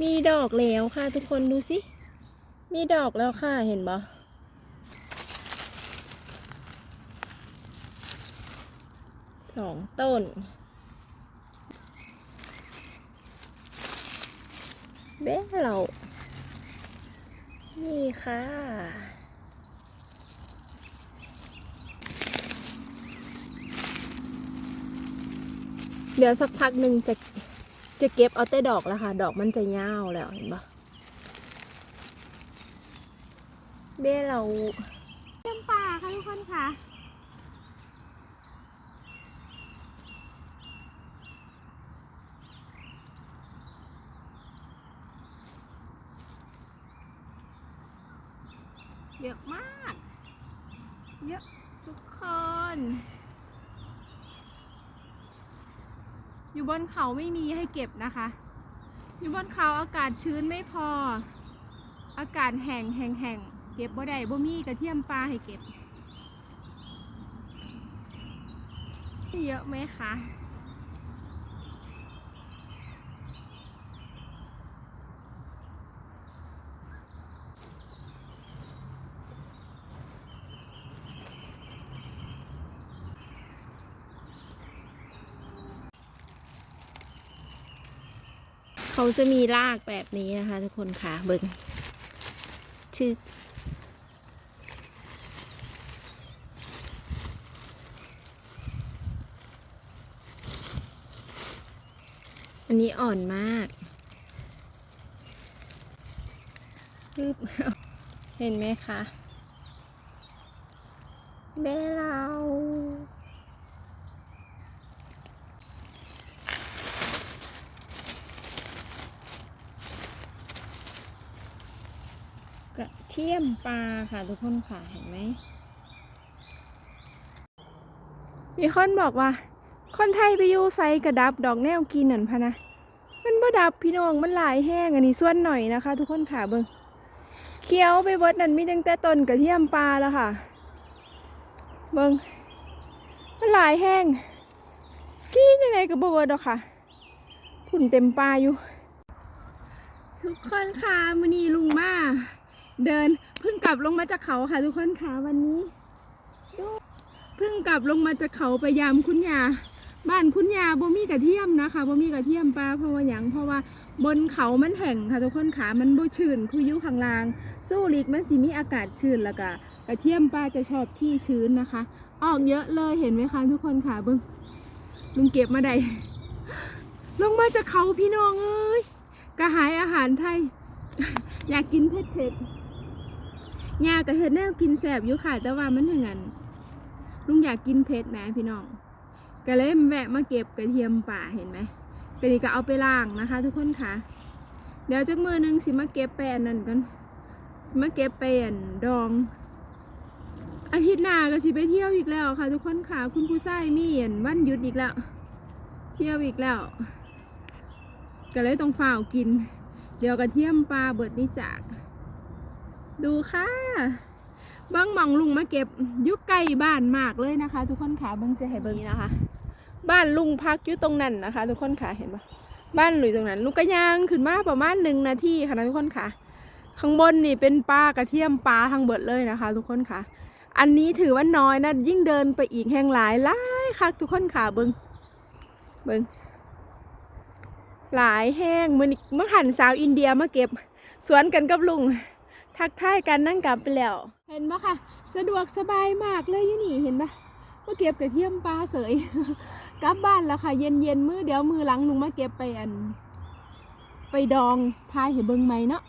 มีดอกแล้วค่ะ ทุกคนดูสิ มีดอกแล้วค่ะเห็นบ่สองต้น เบ้เรา นี่ค่ะ เดี๋ยวสักพักหนึ่งจะ จะเก็บเอาแต่ดอกแล้วค่ะ ดอกมันจะยาวแล้วเห็นปะเบ้เราเต็มป่าค่ะทุกคนค่ะเยอะมาก เยอะทุกคน อยู่บนเขาไม่มีให้เก็บนะคะ อยู่บนเขาอากาศชื้นไม่พอ อากาศแห้งแห้งแห้งเก็บบ่ได้บ่มีกระเทียมปลาให้เก็บ เยอะไหมคะ เขาจะมีรากแบบนี้นะคะทุกคนค่ะเบิงชื่ออันนี้อ่อนมากฮึเห็นไหมคะเบ้เรา กระเทียมปลาค่ะทุกคนค่ะเห็นไหม มีคนบอกว่า คนไทยไปอยู่ไซกระดับดอกแนวกินนั่นพะนะ มันบ่ดับพี่น้องมันหลายแห้งอันนี้ส่วนหน่อยนะคะ ทุกคนค่ะเบิงเคี้ยวไปเบิดนั่นมีตั้งแต่ต้นกระเทียมปลาแล้วค่ะ เบิงมันหลายแห้งกินยังไงก็บ่เบิดดอกค่ะผุ่นเต็มปลาอยู่ ทุกคนค่ะมือนีลุงมา เดินเพิ่งกลับลงมาจากเขาค่ะทุกคนค่ะวันนี้เพิ่งกลับลงมาจากเขาไปยามคุณยาบ้านคุณยาบ่มีกระเทียมนะคะบ่มีกระเทียมปลาเพราะว่าหยังเพราะว่าบนเขามันแห้งค่ะทุกคนค่ะมันบ่ชื้นคืออยู่ข้างล่าง สู้ลิกมันสิมีอากาศชื้นแล้วก็กระเทียมปลาจะชอบที่ชื้นนะคะ ออกเยอะเลยเห็นไหมคะทุกคนค่ะเบิ้งลุงเก็บมาได้ลงมาจากเขาพี่น้องเอ้ยกระหายอาหารไทย อยากกินเผ็ดเผ็ดๆ ยาแต่เห็ดแนวกินแสบอยู่ค่ะแต่ว่ามันถึงอันลุงอยากกินเผ็ดแหมพี่น้องก็เลยแวะมาเก็บกระเทียมป่าเห็นไหมกะนี้ก็เอาไปล้างนะคะ ทุกคนค่ะ เดี๋ยวจักมือหนึงสิมาเก็บแปนนั่นกันสิมาเก็บแปนดอง อาทิตย์หน้าก็สิไปเที่ยวอีกแล้วค่ะ ทุกคนค่ะ คุณผู้ชายมีอันวันหยุดอีกแล้ว เที่ยวอีกแล้วก็เลยต้องฝ่าวกิน เดี๋ยวกระเทียมปลาเบิดนี่จาก ดูค่ะเบิ้งมองลุงมาเก็บยุกไก่บ้านมากเลยนะคะ ทุกคนค่ะเบิ้งจะให้เบิ้งนะคะ บ้านลุงพักอยู่ตรงนั้นนะคะ ทุกคนค่ะเห็นปะบ้านหลุยตรงนั้นลุงก็ย่างขึ้นมาประมาณหนึ่งนาทีค่ะนะทุกคนค่ะ ข้างบนนี่เป็นปลากระเทียมปลาทั้งเบิดเลยนะคะ ทุกคนค่ะ อันนี้ถือว่าน้อยนะยิ่งเดินไปอีกแห่งหลายหลายค่ะทุกคนค่ะเบิ้งเบิ้งหลายแห้งมือนเมื่อหันสาวอินเดียมาเก็บ สวนกันกับลุง ทักทายกันนั่งกลับไปแล้ว เห็นปะคะสะดวกสบายมากเลยอยู่นี่เห็นปะมาเก็บกระเทียมปลาเสย กลับบ้านแล้วค่ะ เย็นเย็นมือเดี๋ยวมือหลังลุงมาเก็บไปอัน ไปดองทายเห็นเบิงไหมเนาะ